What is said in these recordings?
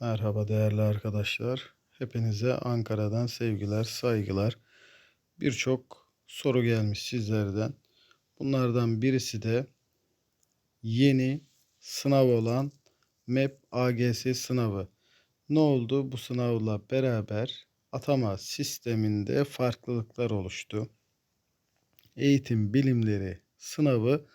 Merhaba değerli arkadaşlar. Hepinize Ankara'dan sevgiler, saygılar. Birçok soru gelmiş sizlerden. Bunlardan birisi de yeni sınav olan MEP AGS sınavı. Ne oldu? Bu sınavla beraber atama sisteminde farklılıklar oluştu. Eğitim bilimleri sınavı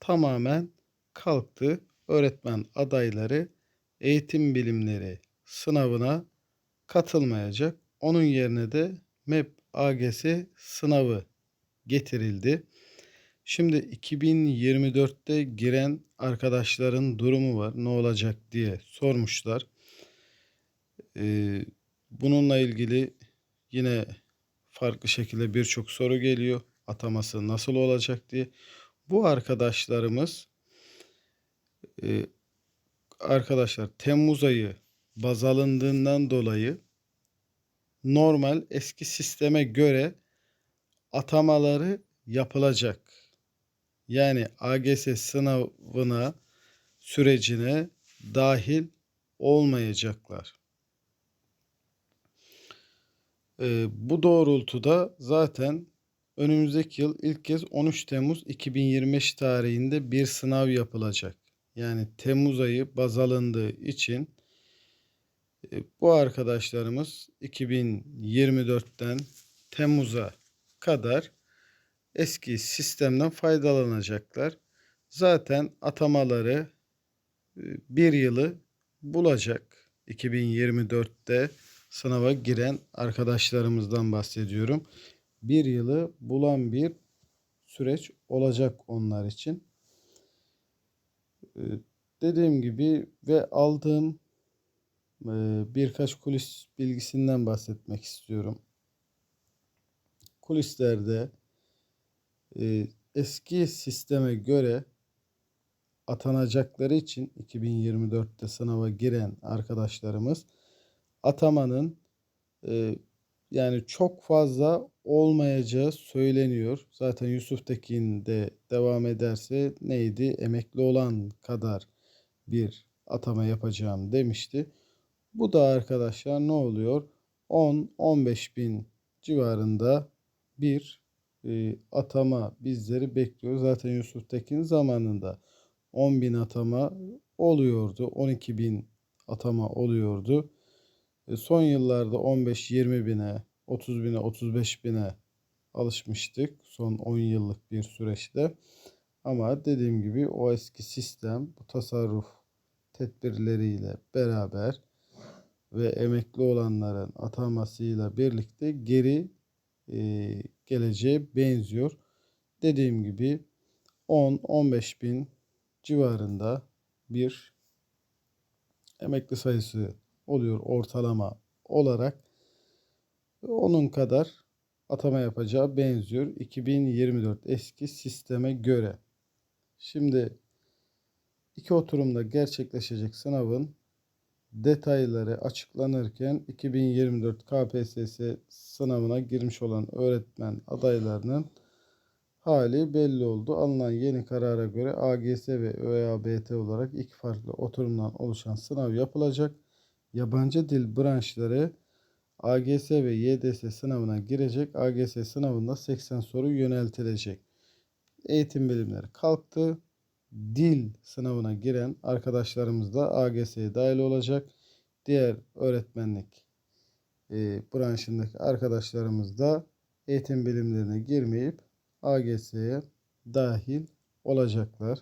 tamamen kalktı. Öğretmen adayları eğitim bilimleri sınavına katılmayacak. Onun yerine de MEP AGS sınavı getirildi. Şimdi 2024'te giren arkadaşların durumu var. Ne olacak diye sormuşlar. Ee, bununla ilgili yine farklı şekilde birçok soru geliyor. Ataması nasıl olacak diye. Bu arkadaşlarımız e, arkadaşlar Temmuz ayı baz alındığından dolayı normal eski sisteme göre atamaları yapılacak. Yani AGS sınavına sürecine dahil olmayacaklar. Ee, bu doğrultuda zaten önümüzdeki yıl ilk kez 13 Temmuz 2025 tarihinde bir sınav yapılacak. Yani Temmuz ayı baz alındığı için e, bu arkadaşlarımız 2024'ten Temmuz'a kadar eski sistemden faydalanacaklar. Zaten atamaları e, bir yılı bulacak. 2024'te sınava giren arkadaşlarımızdan bahsediyorum. Bir yılı bulan bir süreç olacak onlar için. Ee, dediğim gibi ve aldığım e, birkaç kulis bilgisinden bahsetmek istiyorum. Kulislerde e, eski sisteme göre atanacakları için 2024'te sınava giren arkadaşlarımız atamanın e, yani çok fazla olmayacağı söyleniyor. Zaten Yusuf Tekin de devam ederse neydi? Emekli olan kadar bir atama yapacağım demişti. Bu da arkadaşlar ne oluyor? 10-15 bin civarında bir e, atama bizleri bekliyor. Zaten Yusuf Tekin zamanında 10 bin atama oluyordu. 12 bin atama oluyordu. E, son yıllarda 15-20 bine, 30 bine, 35 bine alışmıştık son 10 yıllık bir süreçte. Ama dediğim gibi o eski sistem bu tasarruf tedbirleriyle beraber ve emekli olanların atamasıyla birlikte geri e, geleceğe benziyor. Dediğim gibi 10-15 bin civarında bir emekli sayısı oluyor ortalama olarak. Onun kadar atama yapacağı benziyor 2024 eski sisteme göre. Şimdi iki oturumda gerçekleşecek sınavın detayları açıklanırken 2024 KPSS sınavına girmiş olan öğretmen adaylarının hali belli oldu. Alınan yeni karara göre AGS ve ÖABT olarak iki farklı oturumdan oluşan sınav yapılacak. Yabancı dil branşları AGS ve YDS sınavına girecek. AGS sınavında 80 soru yöneltilecek. Eğitim bilimleri kalktı. Dil sınavına giren arkadaşlarımız da AGS'ye dahil olacak. Diğer öğretmenlik e, branşındaki arkadaşlarımız da eğitim bilimlerine girmeyip AGS'ye dahil olacaklar.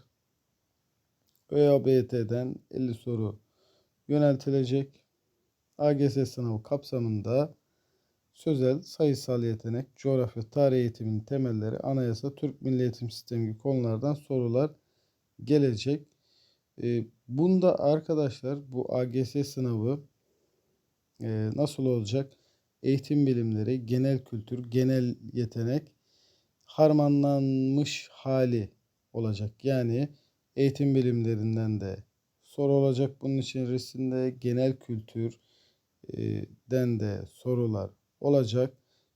ÖABT'den 50 soru yöneltilecek. AGS sınavı kapsamında sözel, sayısal yetenek, coğrafya, tarih eğitiminin temelleri, anayasa, Türk Milli Eğitim Sistemi gibi konulardan sorular gelecek. E, bunda arkadaşlar bu AGS sınavı e, nasıl olacak? Eğitim bilimleri, genel kültür, genel yetenek harmanlanmış hali olacak. Yani eğitim bilimlerinden de soru olacak bunun içerisinde genel kültür, den de sorular olacak.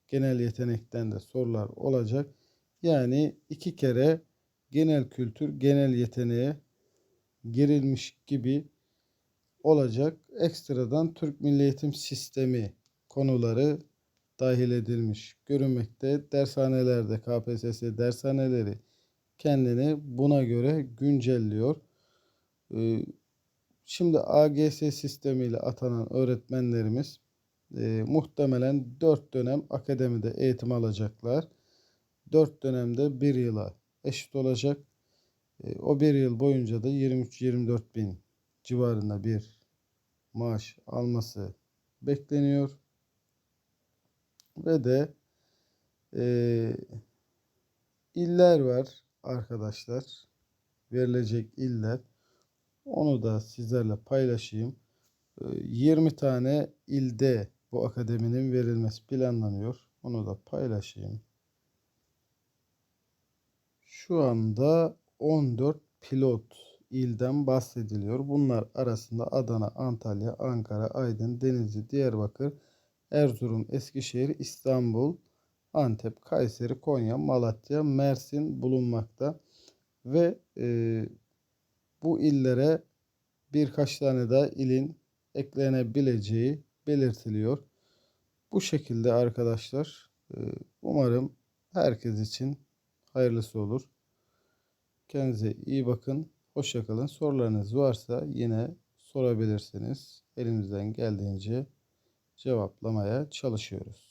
Genel yetenekten de sorular olacak. Yani iki kere genel kültür, genel yeteneğe girilmiş gibi olacak. Ekstradan Türk Milli Eğitim Sistemi konuları dahil edilmiş görünmekte. Dershanelerde KPSS dershaneleri kendini buna göre güncelliyor. Ee, Şimdi AGS sistemiyle atanan öğretmenlerimiz e, muhtemelen 4 dönem akademide eğitim alacaklar. 4 dönemde 1 yıla eşit olacak. E, o 1 yıl boyunca da 23-24 bin civarında bir maaş alması bekleniyor. Ve de e, iller var arkadaşlar. Verilecek iller. Onu da sizlerle paylaşayım. Ee, 20 tane ilde bu akademinin verilmesi planlanıyor. Onu da paylaşayım. Şu anda 14 pilot ilden bahsediliyor. Bunlar arasında Adana, Antalya, Ankara, Aydın, Denizli, Diyarbakır, Erzurum, Eskişehir, İstanbul, Antep, Kayseri, Konya, Malatya, Mersin bulunmakta. Ve e, bu illere birkaç tane daha ilin eklenebileceği belirtiliyor. Bu şekilde arkadaşlar e, umarım herkes için hayırlısı olur. Kendinize iyi bakın. Hoşçakalın. Sorularınız varsa yine sorabilirsiniz. Elimizden geldiğince cevaplamaya çalışıyoruz.